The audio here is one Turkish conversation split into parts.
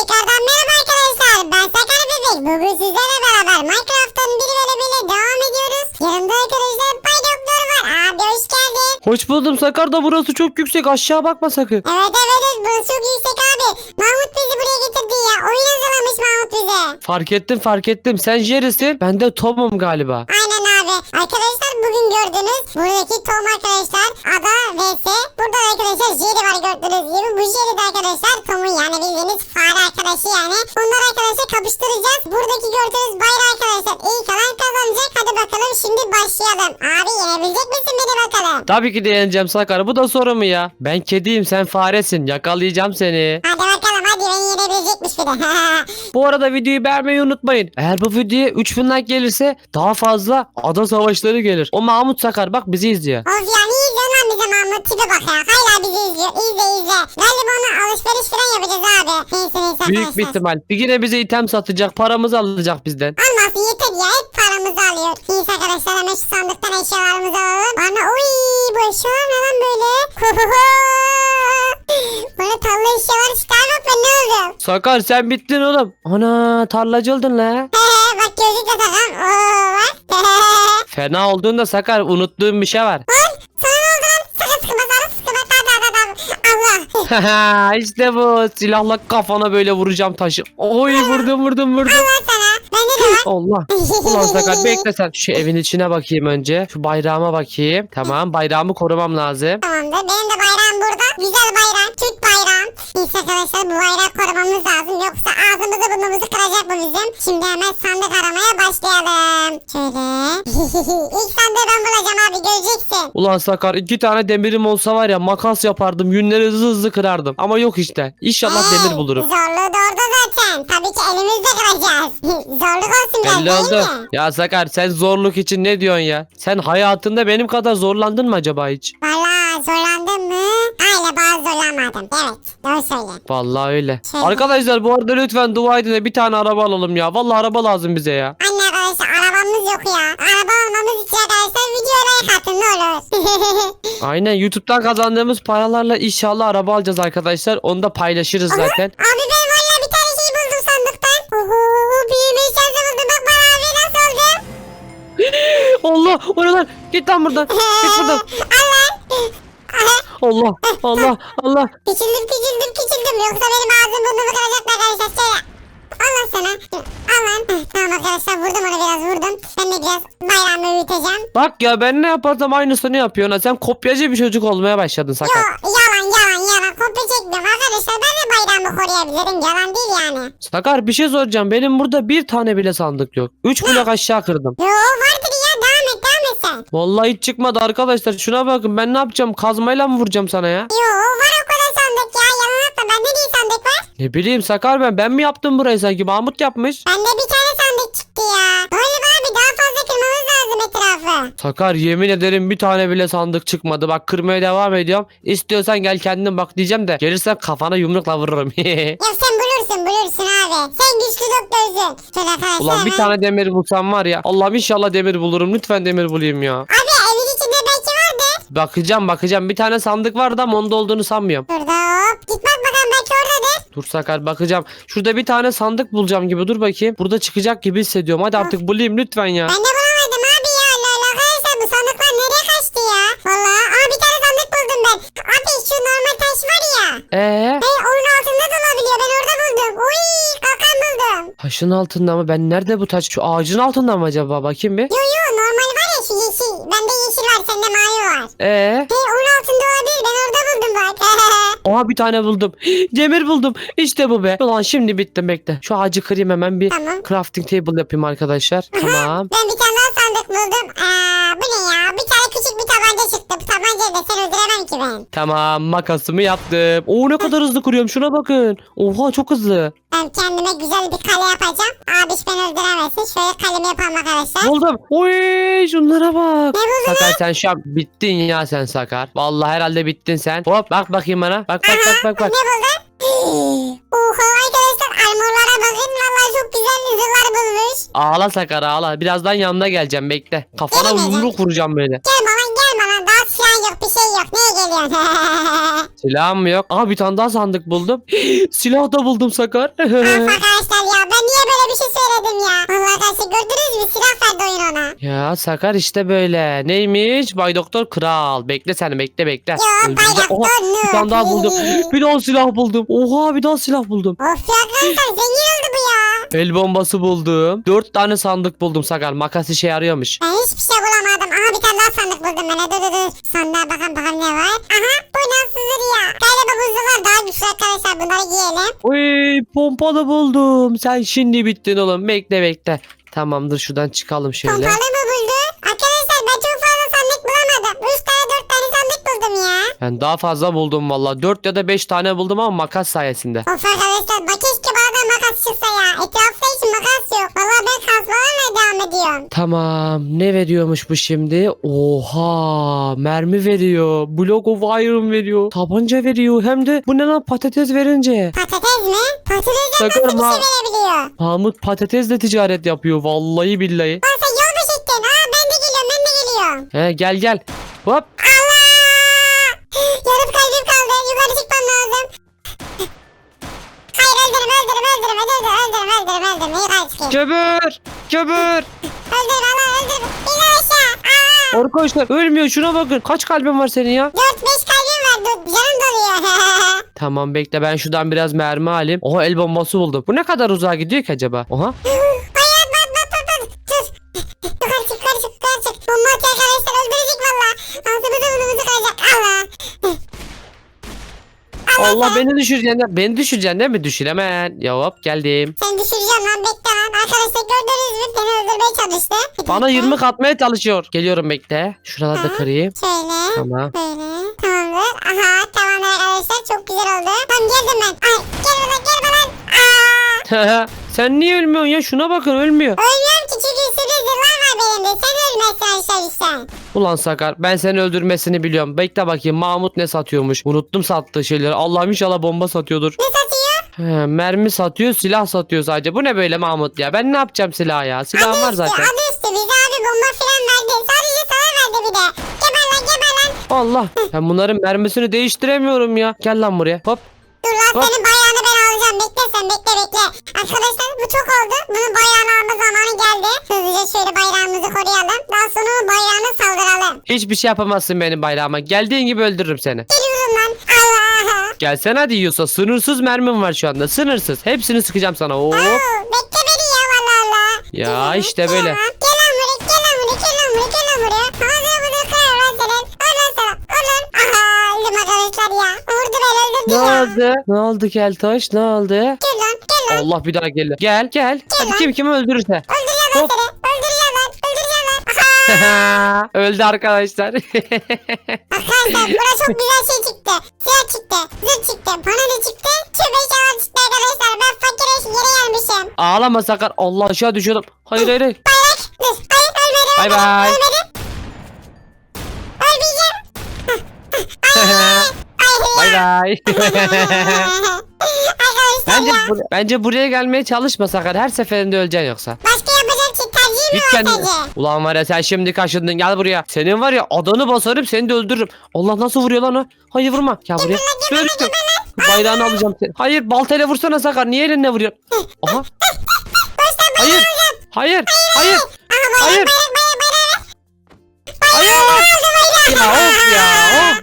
tekrardan merhaba arkadaşlar. Ben Sakar Bebek. Bugün sizlerle beraber Minecraft'ın bir bölümüyle devam ediyoruz. Yanımda arkadaşlar Bay Doktor var. Abi hoş geldin. Hoş buldum Sakar da burası çok yüksek aşağı bakma sakın. Evet evet evet burası çok yüksek abi. Mahmut bizi buraya getirdi ya. Oyun hazırlamış Mahmut bize. Fark ettim fark ettim sen Jerry'sin ben de Tom'um galiba. Aynen abi. Arkadaşlar bugün gördünüz. Buradaki Tom arkadaşlar. Ada vs. Burada arkadaşlar Jerry var gördüğünüz gibi. Bu Jerry de arkadaşlar Tom'un yani bildiğiniz fare arkadaşı yani. Bunları arkadaşlar kapıştıracağız. Buradaki gördüğünüz bayrağı arkadaşlar. İlk alan kazanacak. Hadi bakalım şimdi başlayalım. Abi yenebilecek misin beni bakalım? Tabii ki de yeneceğim Sakar bu da soru mu ya? Ben kediyim sen faresin yakalayacağım seni. Hadi de. Bu arada videoyu beğenmeyi unutmayın. Eğer bu videoya 3000 like gelirse daha fazla ada savaşları gelir. O Mahmut Sakar bak bizi izliyor. Of ya niye izliyorsun lan bize Mahmut? Tipe bak ya. Hala bizi izliyor. İzle izle. Galiba ona alışveriş falan yapacağız abi. Neyse neyse Büyük bir arkadaşlar. ihtimal. Bir yine bize item satacak paramızı alacak bizden. Almasın yeter ya hep paramızı alıyor. Neyse arkadaşlar hemen şu sandıktan eşyalarımızı alalım. Bana uy bu eşyalar ne lan böyle? Böyle tarla eşyalar çıkarmak ben ne olacağım? Sakar sen bittin oğlum. Ana tarlacı oldun la. He bak gözlük de takam. Oo bak. Fena olduğunda Sakar unuttuğum bir şey var. Lan sana ne oldu lan? Sakın sıkma sana sıkma. Allah. işte bu silahla kafana böyle vuracağım taşı. Oy vurdum vurdum vurdum. Allah sana. Bende de var. Allah. Ulan Sakar bekle sen. Şu evin içine bakayım önce. Şu bayrağıma bakayım. Tamam bayrağımı korumam lazım. Tamamdır. Benim de bayrağım burada. Güzel bayrağım. Türk bayrağım. Neyse arkadaşlar bu bayrağı korumamız lazım. Yoksa ağzımızı burnumuzu kıracak bu bizim. Şimdi hemen sandık aramaya başlayalım. Şöyle. İlk sandığı ben bulacağım abi göreceksin. Ulan Sakar iki tane demirim olsa var ya makas yapardım. Yünleri hızlı hızlı kırardım. Ama yok işte. İnşallah demir bulurum. Zorluğu zaten. Tabii ki elimizle kıracağız. Zorluk olsun biraz Belli değil oldu. mi? Ya Sakar sen zorluk için ne diyorsun ya? Sen hayatında benim kadar zorlandın mı acaba hiç? Valla zorlandın mı? Hayır bazı zorlanmadım. Evet doğru söyle. Vallahi öyle. Şey- Arkadaşlar bu arada lütfen dua edin de bir tane araba alalım ya. Vallahi araba lazım bize ya. Anne arkadaşlar arabamız yok ya. Araba almamız için arkadaşlar videoya like atın ne olur. Aynen YouTube'dan kazandığımız paralarla inşallah araba alacağız arkadaşlar. Onu da paylaşırız zaten. Abi ben Allah o ne lan? Git lan buradan. Git buradan. Allah. Allah Allah küçüldüm küçüldüm küçüldüm. Yoksa benim ağzım burnumu kıracaklar arkadaşlar. Şöyle. Allah sana. Heh, Tamam arkadaşlar vurdum onu biraz vurdum. Ben de biraz bayrağımı büyüteceğim. Bak ya ben ne yaparsam aynısını yapıyorsun. ha. Sen kopyacı bir çocuk olmaya başladın Yo Sakar. yalan yalan yalan. Kopya çekmiyorum arkadaşlar. Ben de bayrağımı koruyabilirim. Yalan değil yani. Sakar bir şey soracağım. Benim burada bir tane bile sandık yok. Üç blok aşağı kırdım. Yo sen. Vallahi hiç çıkmadı arkadaşlar. Şuna bakın ben ne yapacağım? Kazmayla mı vuracağım sana ya? Yo var o kadar sandık ya. Yalan atma. Bende değil sandık var. Ne bileyim Sakar ben. Ben mi yaptım burayı sanki? Mahmut yapmış. Bende bir tane sandık çıktı ya. Galiba abi daha fazla kırmamız lazım etrafı. Sakar yemin ederim bir tane bile sandık çıkmadı. Bak kırmaya devam ediyorum. İstiyorsan gel kendin bak diyeceğim de. Gelirsen kafana yumrukla vururum. Ya sen bulursun bulursun abi. Sen güçlü doktorsun. Şöyle arkadaşlar Ulan bir hemen- tane demir bulsam var ya. Allah'ım inşallah demir bulurum. Lütfen demir bulayım ya. Abi evin içinde belki vardır. Bakacağım bakacağım. Bir tane sandık vardı ama onda olduğunu sanmıyorum. Burada hop. Git bak bakalım belki oradadır. Dur Sakar bakacağım. Şurada bir tane sandık bulacağım gibi. Dur bakayım. Burada çıkacak gibi hissediyorum. Hadi artık bulayım lütfen ya. Ben de bulamadım abi ya. Allah Allah. Arkadaşlar bu sandıklar nereye kaçtı ya? Valla. Aa bir tane sandık buldum ben. Abi şu normal taş var ya. Ee? Hey onun altında da olabiliyor. Ben orada buldum. Uy kalkan buldum. Taşın altında mı? Ben nerede bu taş? Şu ağacın altında mı acaba? Bakayım bir. Yo yo normal var ya şu yeşil. Bende yeşil var sende mavi var. Ee? Hey onun altında olabilir. Ben orada buldum bak. Oha bir tane buldum. Demir buldum. İşte bu be. Ulan şimdi bittim bekle. Şu ağacı kırayım hemen bir Tamam. crafting table yapayım arkadaşlar. Tamam. Ben bir tane daha sandık buldum. Aa, bu ne ya? Bir tane Bu tabancayı da sen öldüremem ki ben. Tamam makasımı yaptım. Oo ne kadar hızlı kuruyorum şuna bakın. Oha çok hızlı. Ben kendime güzel bir kale yapacağım. Abiş beni öldüremesin. Şöyle kalemi yapalım arkadaşlar. Buldum. Oy şunlara bak. Ne buldun Sakar sen şu an bittin ya sen Sakar. Vallahi herhalde bittin sen. Hop bak bakayım bana. Bak bak bak bak bak. Ne buldun? Oha arkadaşlar armorlara bakın. Vallahi çok güzel zırhlar bulmuş. Ağla Sakar ağla. Birazdan yanına geleceğim bekle. Kafana Gelmeyeceğim. yumruk vuracağım böyle. Gel bana yok bir şey yok. Neye geliyorsun. Silahım mı yok? Aha bir tane daha sandık buldum. Silah da buldum Sakar. Of arkadaşlar ya ben niye böyle bir şey söyledim ya. Vallahi arkadaşlar gördünüz mü silah verdi oyun ona. ya Sakar işte böyle. Neymiş? Bay Doktor Kral. Bekle sen bekle bekle. Yo Öldüreceğim. bayrak Oha, bir tane daha buldum. Bir daha silah buldum. Oha bir daha silah buldum. Of ya arkadaşlar zengin oldu bu ya. El bombası buldum. Dört tane sandık buldum Sakar. Makas işe yarıyormuş. Ben hiçbir şey sandık buldum ben. Dur dur dur. Sandığa bakalım bakalım ne var. Aha bu nasıldır ya. Galiba buzlular daha güçlü arkadaşlar. Bunları giyelim. Uy pompalı buldum. Sen şimdi bittin oğlum. Bekle bekle. Tamamdır şuradan çıkalım şöyle. Pompalı mı buldun? Arkadaşlar ben çok fazla sandık bulamadım. 3 tane 4 tane sandık buldum ya. Ben daha fazla buldum valla. 4 ya da 5 tane buldum ama makas sayesinde. Of arkadaşlar bak Kazmalarla devam ediyorum. Tamam. Ne veriyormuş bu şimdi? Oha. Mermi veriyor. Block of iron veriyor. Tabanca veriyor. Hem de bu ne lan patates verince. Patates mi? Patatesden Sakın nasıl bir şey verebiliyor? Mahmut patatesle ticaret yapıyor. Vallahi billahi. Lan sen yol mu çektin? Aa ben de geliyorum ben de geliyorum. He gel gel. Hop. Allah! Yarım kalbim kaldı. Yukarı çıkmam lazım. Hayır öldürüm öldürüm öldürüm öldürüm öldürüm öldürüm öldürüm. Yukarı çıkayım. Köbür. Köbür. Öldürüm Allah öldürüm. İn aşağı. Aa! Arkadaşlar ölmüyor. Şuna bakın. Kaç kalbin var senin ya? 4-5 kalbim var. Dur, Canım doluyor. Tamam bekle ben şuradan biraz mermi alayım. Oha el bombası buldum. Bu ne kadar uzağa gidiyor ki acaba? Oha. Allah beni düşüreceksin. ya. Beni düşüreceksin değil mi? Düşür hemen. Ya hop geldim. Sen düşüreceğim lan bekle lan. Arkadaşlar gördünüz mü? Beni öldürmeye çalıştı. Bana. 20 katmaya çalışıyor. Geliyorum bekle. Şuraları da kırayım. Şöyle. Tamam. Böyle. Tamamdır. Aha tamam arkadaşlar çok güzel oldu. Tamam geldim ben. Ay gel bana gel bana. Aa. Sen niye ölmüyorsun ya? Şuna bakın ölmüyor. Ölmüyorum ki çünkü sürpriz yıllar var benim de. Sen ölmezsen. Ulan Sakar ben seni öldürmesini biliyorum. Bekle bakayım Mahmut ne satıyormuş. Unuttum sattığı şeyleri. Allah'ım inşallah bomba satıyordur. Ne satıyor? He, mermi satıyor silah satıyor sadece. Bu ne böyle Mahmut ya? Ben ne yapacağım silah ya? Silahım var zaten. Adı üstü bize abi bomba filan verdi. Sadece sana verdi bir de. Geber lan geber lan. Allah. Ben bunların mermisini değiştiremiyorum ya. Gel lan buraya. Hop. Dur lan Hop. senin bayrağını ben alacağım. Bekle bekle. Arkadaşlar bu çok oldu. Bunun bayrağını alma zamanı geldi. Hızlıca şöyle bayrağımızı koruyalım. Daha sonra bayrağını saldıralım. Hiçbir şey yapamazsın benim bayrağıma. Geldiğin gibi öldürürüm seni. Geliyorum lan. Allah. Gelsen hadi yiyorsa sınırsız mermim var şu anda. Sınırsız. Hepsini sıkacağım sana. Hop. Oo, bekle beni ya valla Allah. Ya işte böyle. Tamam. Gel lan buraya gel lan buraya gel lan buraya gel lan buraya. Ağzını bunu kırar lan senin. Öl lan sana. Öl lan. Aha öldüm arkadaşlar ya. Vurdu beni Ne ya. oldu? Ne oldu Keltoş? Ne oldu? Gel lan gel lan. Allah bir daha gel. Gel gel. Hadi kim kimi öldürürse. Öldüreceğim lan Hop. seni. Öldüreceğim lan. Öldüreceğim lan. Aha. Öldü arkadaşlar. Arkadaşlar buna çok güzel şey çıktı. Silah çıktı. Zırh çıktı. Bana ne çıktı? Tübe şavar çıktı arkadaşlar. Ben fakir eş yere gelmişim. Ağlama Sakar. Allah aşağı düşüyordum. Hayır hayır hayır. Bayrak. Dur. Hayır ölmedim. Bay bay. Ölmedim. Ölmeyeceğim. Bay bay. Arkadaşlar bence, ya. bur- bence buraya gelmeye çalışma Sakar. Her seferinde öleceksin yoksa. Başka yapacak şey tercihim mi Git var kendine. sence? Ulan var ya sen şimdi kaşındın gel buraya. Senin var ya adanı basarım seni de öldürürüm. Allah nasıl vuruyor lan o? Hayır vurma. Gel buraya. Dönüştüm. Bayrağını alacağım seni. Hayır baltayla vursana Sakar. Niye elinle vuruyorsun? Aha. Hayır. Hayır. Hayır. Hayır.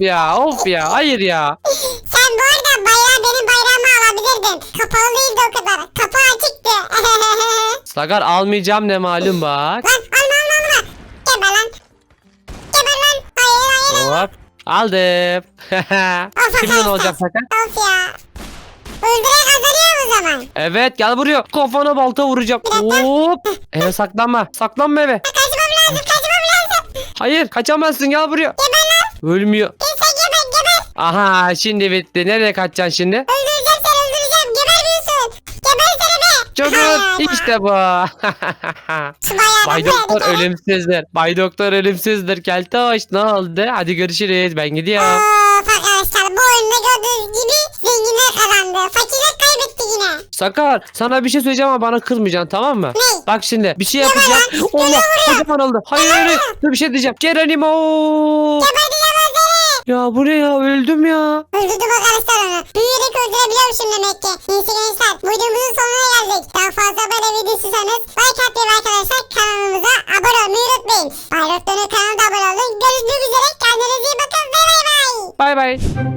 Ya of ya of hayır ya. Sen bu arada bayrağı benim bayrağımı alabilirdin. Kapalı değildi o kadar. Kapağı açıktı. Sakar almayacağım ne malum bak. lan alma alma alma. Geber lan. Geber lan. Hayır hayır. Hop aldım. Kimden olacak Sakar? Of ya. Öldürerek kazanıyor o zaman. Evet gel buraya. Kafana balta vuracağım. Hop. Eve saklanma. Saklanma eve. Kaçmam lazım kaçmam lazım. Hayır kaçamazsın gel buraya. Geber. Ölmüyor. Kimse geber geber. Aha şimdi bitti. Nereye kaçacaksın şimdi? Öldüreceğim seni öldüreceğim. Gebermiyorsun. Gebersene be. Çabuk. İşte bu. Bay Doktor ölümsüzdür. Bay Doktor ölümsüzdür. Keltoş ne oldu? Hadi görüşürüz. Ben gidiyorum. Of arkadaşlar bu oyunda gördüğünüz gibi zenginler kazandı. Fakirler kaybetti yine. Sakar sana bir şey söyleyeceğim ama bana kırmayacaksın tamam mı? Ne? Bak şimdi bir şey yapacağım. Allah kocaman oldu. Hayır hayır hayır. Dur bir şey diyeceğim. Geronimo. Geber seni. Ya bu ne ya öldüm ya. Öldürdüm arkadaşlar onu. Büyüyerek öldürebiliyormuşum demek ki. Neyse gençler videomuzun sonuna geldik. Daha fazla böyle video istiyorsanız like atmayı arkadaşlar kanalımıza abone olmayı unutmayın. Bay Rotlu'nun kanalına abone olun. Görüşmek üzere. Kendinize iyi bakın. Bay bay. Bay bay.